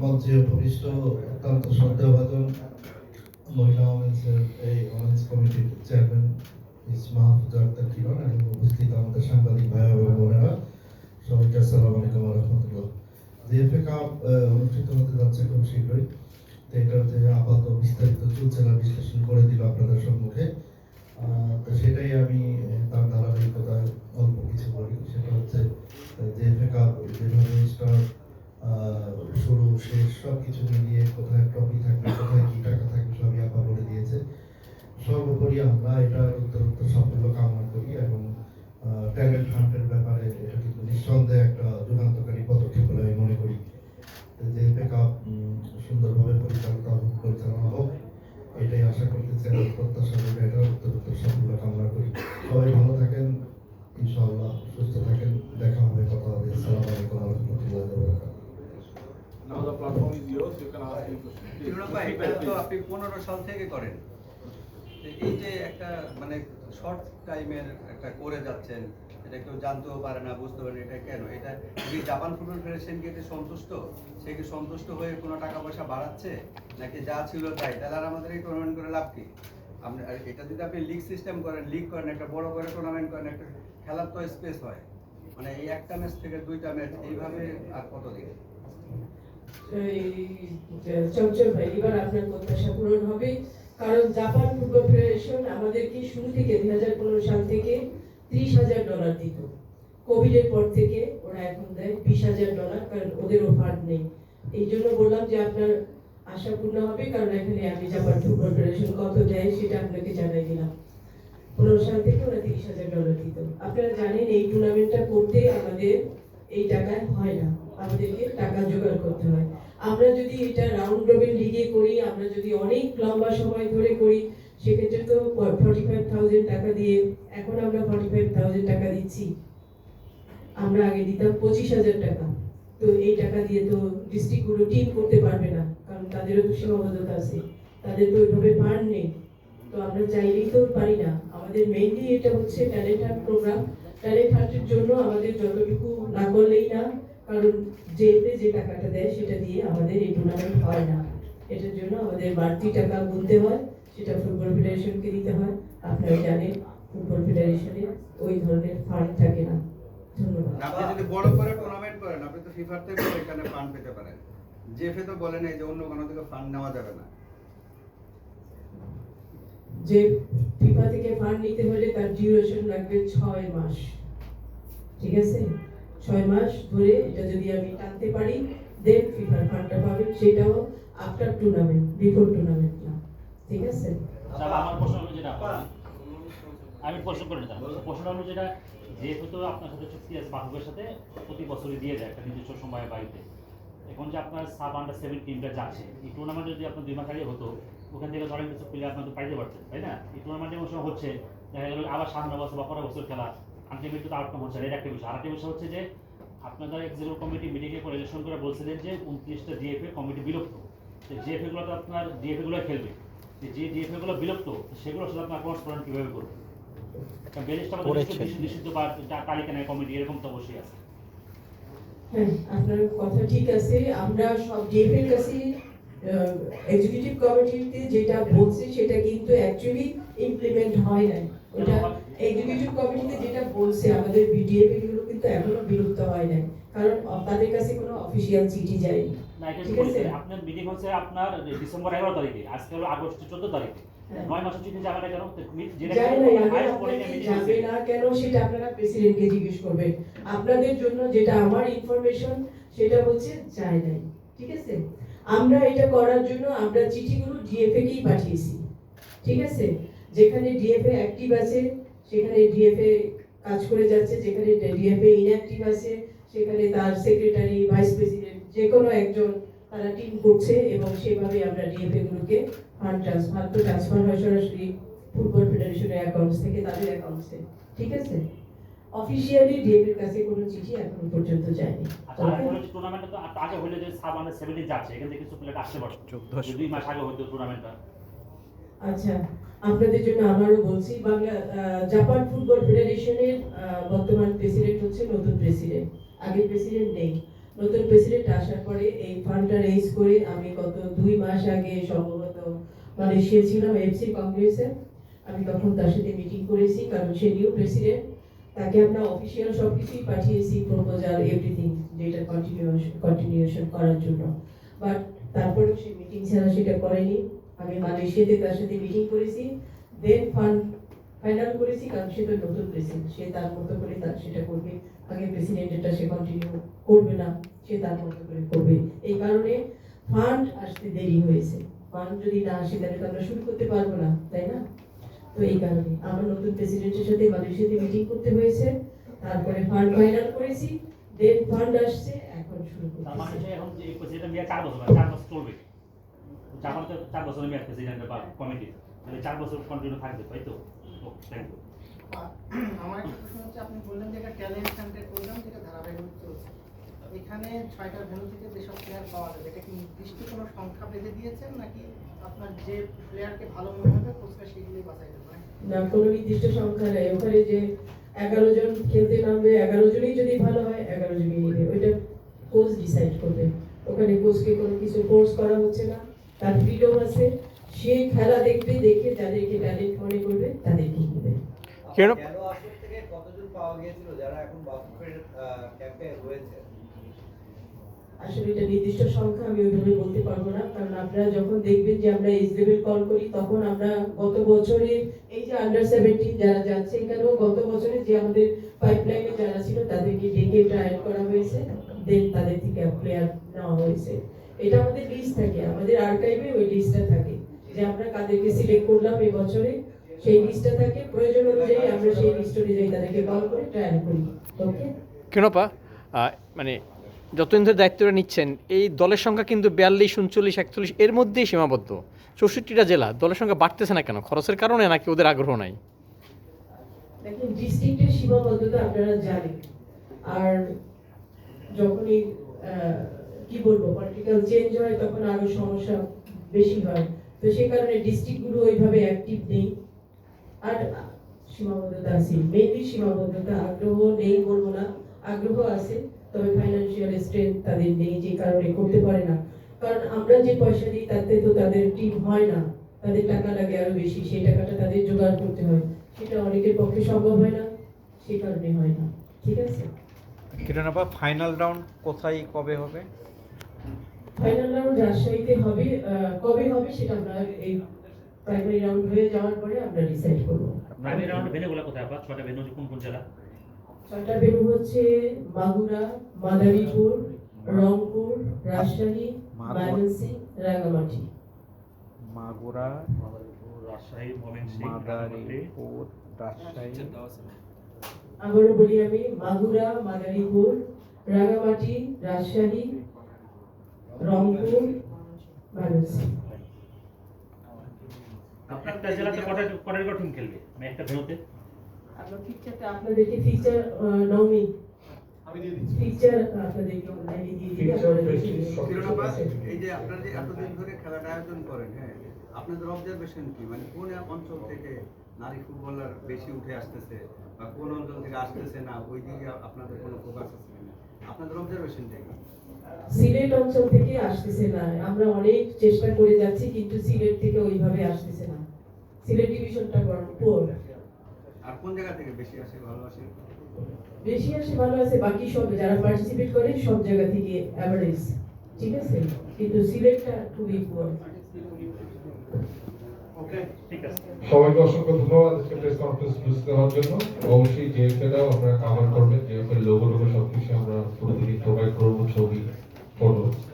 মঞ্চে উপবিষ্ট অত্যন্ত শ্রদ্ধাভাজন মহিলা ওমেন্সের এই ওমেন্স কমিটির চেয়ারম্যান মিস কিরণ এবং উপস্থিত আমাদের সাংবাদিক ভাই এবং বোনেরা, সবাইকে আসসালামু আলাইকুম রহমতুল্লাহ। জিএফএ কাপ অনুষ্ঠিত হতে যাচ্ছে খুব শীঘ্রই, তো এটার যে আপাতত বিস্তারিত চলছে না বিশ্লেষণ করে দিল আপনাদের সম্মুখে। তো সেটাই আমি তার ধারাবাহিকতায় অল্প কিছু বলি সেটা হচ্ছে জিএফএ কাপ যেভাবে স্টার শুরু শেষ সব কিছু মিলিয়ে কোথায় ট্রফি থাকবে কোথায় কি টাকা থাকবে সবই আপা বলে দিয়েছে সর্বোপরি আমরা এটা উত্তরোত্তর সাফল্য কামনা করি এবং ট্যালেন্ট হান্টের ব্যাপারে এটা কিন্তু নিঃসন্দেহে একটা যুগান্তকারী পদক্ষেপ বলে আমি মনে করি যে পেকআপ সুন্দরভাবে পরিচালিত হোক পরিচালনা হোক এটাই আশা করতেছি এবং প্রত্যাশা করি এটা উত্তরোত্তর সাফল্য কামনা করি সবাই ভালো থাকেন ইনশাআল্লাহ সুস্থ থাকেন দেখা হবে কথা হবে আসসালামু আলাইকুম রহমতুল্লাহ Now the মানে টাকা পয়সা বাড়াচ্ছে? নাকি যা ছিল তাই? তাহলে আর আমাদের এই টুর্নামেন্ট করে লাভ কি? আপনি এটা যদি আপনি লিগ সিস্টেম করেন লিগ করেন, একটা বড় করে টুর্নামেন্ট করেন, একটা খেলার তো স্পেস হয়। মানে এই একটা ম্যাচ থেকে দুইটা ম্যাচ এইভাবে আর কতদিন? চঞ্চল এবার আপনার প্রত্যাশা পূরণ হবে। কারণ জাপান ফুটবল ফেডারেশন আমাদেরকে শুরু থেকে দুই হাজার পনেরো সাল থেকে ত্রিশ হাজার ডলার দিত। কোভিডের পর থেকে ওরা এখন দেয় বিশ হাজার ডলার, কারণ ওদেরও ফান্ড নেই। এই জন্য বললাম যে আপনার আশা পূর্ণ হবে, কারণ এখানে আমি জাপান ফুটবল ফেডারেশন কত দেয় সেটা আপনাকে জানাই দিলাম। পনেরো সাল থেকে ওরা তিরিশ হাজার ডলার দিত। আপনারা জানেন এই টুর্নামেন্টটা করতে আমাদের এই টাকায় হয় না। আমাদেরকে টাকা জোগাড় করতে হয়। আমরা যদি এটা রাউন্ড রবিন লিগে করি, আমরা যদি অনেক লম্বা সময় ধরে করি, সেক্ষেত্রে তো ফর্টি ফাইভ থাউজেন্ড টাকা দিয়ে এখন আমরা ফর্টি ফাইভ থাউজেন্ড টাকা দিচ্ছি। আমরা আগে দিতাম পঁচিশ হাজার টাকা। তো এই টাকা দিয়ে তো ডিস্ট্রিক্টগুলো টিম করতে পারবে না, কারণ তাদেরও তো সীমাবদ্ধতা আছে। তাদের তো ওইভাবে ফান্ড নেই। তো আমরা চাইলেই তো পারি না। আমাদের মেইনলি এটা হচ্ছে ট্যালেন্ট হান্ট প্রোগ্রাম ট্যালেন্ট হান্টের জন্য আমাদের যতটুকু না করলেই না কারণ যেতে যে টাকাটা দেয় সেটা দিয়ে আমাদের এই টুর্নামেন্ট হয় না। এটার জন্য আমাদের বাড়তি টাকা গুনতে হয় সেটা ফুটবল ফেডারেশনকে দিতে হয়। আপনারা জানেন ফুটবল ফেডারেশনে ওই ধরনের ফান্ড থাকে না। ধন্যবাদ। আপনি যদি বড় করে টুর্নামেন্ট করেন আপনি তো ফিফার থেকে এখানে ফান্ড পেতে পারেন। জেফে তো বলে নাই যে অন্য কোনো থেকে ফান্ড নেওয়া যাবে না। যে ফিফা থেকে ফান্ড নিতে হলে তার ডিউরেশন লাগবে ছয় মাস। ঠিক আছে? ছয় মাস ধরে এটা যদি আমি টানতে পারি দেন ফিফার ফান্ডটা পাবেন, সেটাও আফটার টুর্নামেন্ট বিফোর টুর্নামেন্ট না। ঠিক আছে? আমার প্রশ্ন হলো যেটা আমি প্রশ্ন করে নিতাম। প্রশ্নটা হলো যেটা, যেহেতু তো আপনার সাথে চুক্তি আছে বাহুকের সাথে প্রতি বছরই দিয়ে যায় একটা নির্দিষ্ট সময়ের বাড়িতে। এখন যে আপনার সাব আন্ডার সেভেন সেভেন্টিনটা যাচ্ছে, এই টুর্নামেন্টে যদি আপনার দুই মাস আগে হতো, ওখান থেকে ধরেন কিছু প্লেয়ার আপনার তো পাইতে পারতেন, তাই না? এই টুর্নামেন্টে সময় হচ্ছে, দেখা গেল আবার সামনে বছর বা পরের বছর খেলা আলটিমেটলি তো আউটকাম হচ্ছে না, একটা বিষয় আরেকটা বিষয় হচ্ছে যে আপনাদের এক্সিকিউটিভ কমিটি মিটিংয়ে পরিদর্শন করে বলছিলেন যে উনত্রিশটা ডিএফএ কমিটি বিলুপ্ত। তো ডিএফএ তো আপনার ডিএফএ গুলো খেলবে। যে যে ডিএফএ বিলুপ্ত সেগুলো আসলে আপনার কনস্পোরেন্ট কীভাবে করবে কারণ বেলিশটা করেছে। নিষিদ্ধ বা তালিকা নেয় কমিটি এরকম তো অবশ্যই আছে। হ্যাঁ আপনার কথা ঠিক আছে। আমরা সব ডিএফের কাছে এক্সিকিউটিভ কমিটিতে যেটা বলছে সেটা কিন্তু অ্যাকচুয়ালি ইমপ্লিমেন্ট হয় নাই। ওটা এক্সিকিউটিভ কমিটিতে যেটা বলছে আমাদের বিডিএফ এগুলো কিন্তু এখনও বিলুপ্ত হয় নাই। কারণ তাদের কাছে কোনো অফিসিয়াল চিঠি যায়নি। ঠিক আছে? আপনার মিটিং হচ্ছে আপনার ডিসেম্বর এগারো তারিখে আজকে হলো আগস্ট চোদ্দ তারিখে। হ্যাঁ। নয় মাসের চিঠি যাবে না কেন? যাবে না কেন সেটা আপনারা প্রেসিডেন্টকে জিজ্ঞেস করবেন। আপনাদের জন্য যেটা আমার ইনফরমেশন সেটা হচ্ছে যায় নাই। ঠিক আছে? আমরা এটা করার জন্য আমরা চিঠিগুলো ডিএফএ কেই পাঠিয়েছি। ঠিক আছে? যেখানে ডিএফএ অ্যাক্টিভ আছে সেখানে ডিএফএ কাজ করে যাচ্ছে যেখানে ডিএফএ ইনঅ্যাক্টিভ আছে সেখানে তার সেক্রেটারি ভাইস প্রেসিডেন্ট যে কোনো একজন তারা টিম করছে এবং সেভাবে আমরা ডিএফএ গুলোকে ফান্ড ট্রান্সফার তো ট্রান্সফার হয় সরাসরি ফুটবল ফেডারেশনের অ্যাকাউন্টস থেকে তাদের অ্যাকাউন্টসে ঠিক আছে? অফিসিয়ালি ডিএফএর কাছে কোনো চিঠি এখন পর্যন্ত যায়নি। আচ্ছা আর হলো টুর্নামেন্টটা তো আগে হলে যে সাব আন্ডার সেভেন্টিন যাচ্ছে এখান থেকে কিছু প্লেয়ার আসতে পারতো। চোদ্দ যদি দুই মাস আগে হতো টুর্নামেন্টটা আচ্ছা। আপনাদের জন্য আমারও বলছি, বাংলা জাপান ফুটবল ফেডারেশনের বর্তমান প্রেসিডেন্ট হচ্ছে নতুন প্রেসিডেন্ট। আগের প্রেসিডেন্ট নেই। নতুন প্রেসিডেন্ট আসার পরে এই ফান্ডটা রেজ করে আমি গত দুই মাস আগে সম্ভবত মালয়েশিয়া ছিলাম এফসি কংগ্রেসে আমি তখন তার সাথে মিটিং করেছি, কারণ সে নিউ প্রেসিডেন্ট তাকে আমরা অফিসিয়াল সব কিছুই পাঠিয়েছি প্রপোজাল এভরিথিং যেটা কন্টিনিউশন কন্টিনিউশন করার জন্য। বাট তারপরেও সে মিটিং ছাড়া সেটা করেনি। আমি মালয়েশিয়াতে তার সাথে মিটিং করেছি দেন ফান্ড ফাইনাল করেছি, কারণ সে তো নতুন প্রেসিডেন্ট সে তার মতো করে তার সেটা করবে। আগে প্রেসিডেন্টটা সে কন্টিনিউ করবে না, সে তার মতো করে করবে। এই কারণে ফান্ড আসতে দেরি হয়েছে। ফান্ড যদি না আসে, তাহলে তো আমরা শুরু করতে পারব না, তাই না? তো এই কারণে আমার নতুন প্রেসিডেন্টের সাথে মালয়েশিয়াতে মিটিং করতে হয়েছে, তারপরে ফান্ড ফাইনাল করেছি দেন ফান্ড আসছে, এখন শুরু তার জাপান তো চার বছরের মেয়াদ প্রেসিডেন্ট বা কমিটি তাহলে চার বছর কন্টিনিউ থাকবে তাই তো? থ্যাংক ইউ আমার একটা প্রশ্ন হচ্ছে আপনি বললেন যে এটা ট্যালেন্ট প্রোগ্রাম যেটা ধারাবাহিক চলছে। এখানে ছয়টা ভেন্যু থেকে যেসব প্লেয়ার পাওয়া যাবে এটা কি নির্দিষ্ট কোনো সংখ্যা বেঁধে দিয়েছেন নাকি আপনার যে প্লেয়ারকে ভালো মনে হবে কোচরা সেগুলোই বাছাই করবে না কোনো নির্দিষ্ট সংখ্যা নেই। ওখানে যে এগারো জন খেলতে নামবে এগারো জনই যদি ভালো হয় এগারো জনই নেবে। ওইটা কোচ ডিসাইড করবে। ওখানে কোচকে কোনো কিছু কোর্স করা হচ্ছে না। তার ফ্রিডম আছে। সে খেলা দেখবে দেখে যাদেরকে ট্যালেন্ট মনে করবে তাদেরকে নেবে কেন? কেন কতজন পাওয়া গিয়েছিল যারা এখন বাফুফের ক্যাম্পে রয়েছে? আসলে এটা নির্দিষ্ট সংখ্যা আমি ওইভাবে বলতে পারব না। কারণ আপনারা যখন দেখবেন যে আমরা এজ লেভেল কল করি তখন আমরা গত বছরের এই যে আন্ডার সেভেন্টিন যারা যাচ্ছে এখানেও গত বছরে যে আমাদের পাইপলাইনে যারা ছিল তাদেরকে ডেকে ট্রায়াল করা হয়েছে। দেন তাদের থেকে প্লেয়ার নেওয়া হয়েছে। এটা আমাদের লিস্ট থাকে আমাদের আর্কাইভে ওই লিস্টটা থাকে যে আমরা কাদেরকে সিলেক্ট করলাম এই বছরে সেই লিস্টটা থাকে। প্রয়োজন অনুযায়ী আমরা সেই লিস্ট অনুযায়ী তাদেরকে কল করে ট্রায়াল করি। ওকে কেনপা মানে যতদিন ধরে দায়িত্বটা নিচ্ছেন এই দলের সংখ্যা কিন্তু বিয়াল্লিশ উনচল্লিশ একচল্লিশ এর মধ্যেই সীমাবদ্ধ। চৌষট্টিটা জেলা দলের সংখ্যা বাড়তেছে না কেন? খরচের কারণে নাকি ওদের আগ্রহ নাই? দেখেন ডিস্ট্রিক্টের সীমাবদ্ধতা আপনারা জানেন। আর যখনই কি বলব পলিটিক্যাল চেঞ্জ হয় তখন আরও সমস্যা বেশি হয়। তো সেই কারণে ডিস্ট্রিক্টগুলো ওইভাবে অ্যাক্টিভ নেই। আর সীমাবদ্ধতা আছে মেনলি সীমাবদ্ধতা, আগ্রহ নেই বলব না। আগ্রহ আছে, তবে ফাইন্যান্সিয়াল স্ট্রেংথ তাদের নেই, যে কারণে করতে পারে না। কারণ আমরা যে পয়সা দিই, তাতে তো তাদের টিম হয় না। তাদের টাকা লাগে আরও বেশি, সেই টাকাটা তাদের জোগাড় করতে হয়। সেটা অনেকের পক্ষে সম্ভব হয় না, সেই কারণে হয় না। ঠিক আছে? কিরণাপা ফাইনাল রাউন্ড কোথায়, কবে হবে? ফাইনাল রাউন্ড রাজশাহীতে হবে কবে হবে সেটা আমরা এই প্রাইমারি রাউন্ড হয়ে যাওয়ার পরে আমরা ডিসাইড করব। প্রাইমারি রাউন্ডে ভেনুগুলো কোথায়? আপনার ছটা ভেনু কোন কোন জেলা? ছয়টা ভেন্যু হচ্ছে মাগুরা মাদারীপুর রংপুর রাজশাহী। ময়মনসিংহ রাঙ্গামাটি। মাগুরা মাদারীপুর রাজশাহী ময়মনসিংহ মাদারীপুর রাজশাহী। আবারও বলি আমি মাগুরা মাদারীপুর রাঙ্গামাটি রাজশাহী রংপুর ময়মনসিংহ একটা জেলাতে কটা কটা টিম খেলবে? মানে একটা ভেনুতে। আপনার পিকচারটা আপনাদেরকে পিকচার নমি আমি দিয়ে দিচ্ছি। পিকচার আপনাদেরকে অনলাইনে দিয়ে দিই Picture আপনারা বেশি দেখে সব- নেবেন। কিরণাপা, এই যে আপনারা যে এতদিন ধরে খেলাটা আয়োজন করেন হ্যাঁ আপনাদের অবজারভেশন কি? মানে কোন অঞ্চল থেকে নারী ফুটবলার বেশি উঠে আসতেছে বা কোন অঞ্চল থেকে আসতেছে না? ওই দিকে আপনাদের কোনো ফোকাস আছে কিনা? আপনাদের অবজারভেশনটা কি? সিলেট অঞ্চল থেকে আসতেছে না। আমরা অনেক চেষ্টা করে যাচ্ছি কিন্তু সিলেট থেকে ওইভাবে আসতেছে না। সিলেট ডিভিশনটা বড় পুয়ার আর কোন জায়গা থেকে বেশি আসে ভালোবাসে বেশি আসে ভালো আছে বাকি সব যারা পার্টিসিপেট করে সব জায়গা থেকে অ্যাভারেজ ঠিক আছে? কিন্তু সিলেটটা খুবই পুয়ার ওকে ঠিক আছে। সবাইকে অসংখ্য ধন্যবাদ আজকে প্রেস কনফারেন্স বুঝতে দেওয়ার জন্য। অবশ্যই জেএফএটাও আপনারা কাভার করবেন। জেএফএর লোগো লোগো সব কিছু আমরা প্রতিদিন প্রোভাইড করব ছবি। 哦。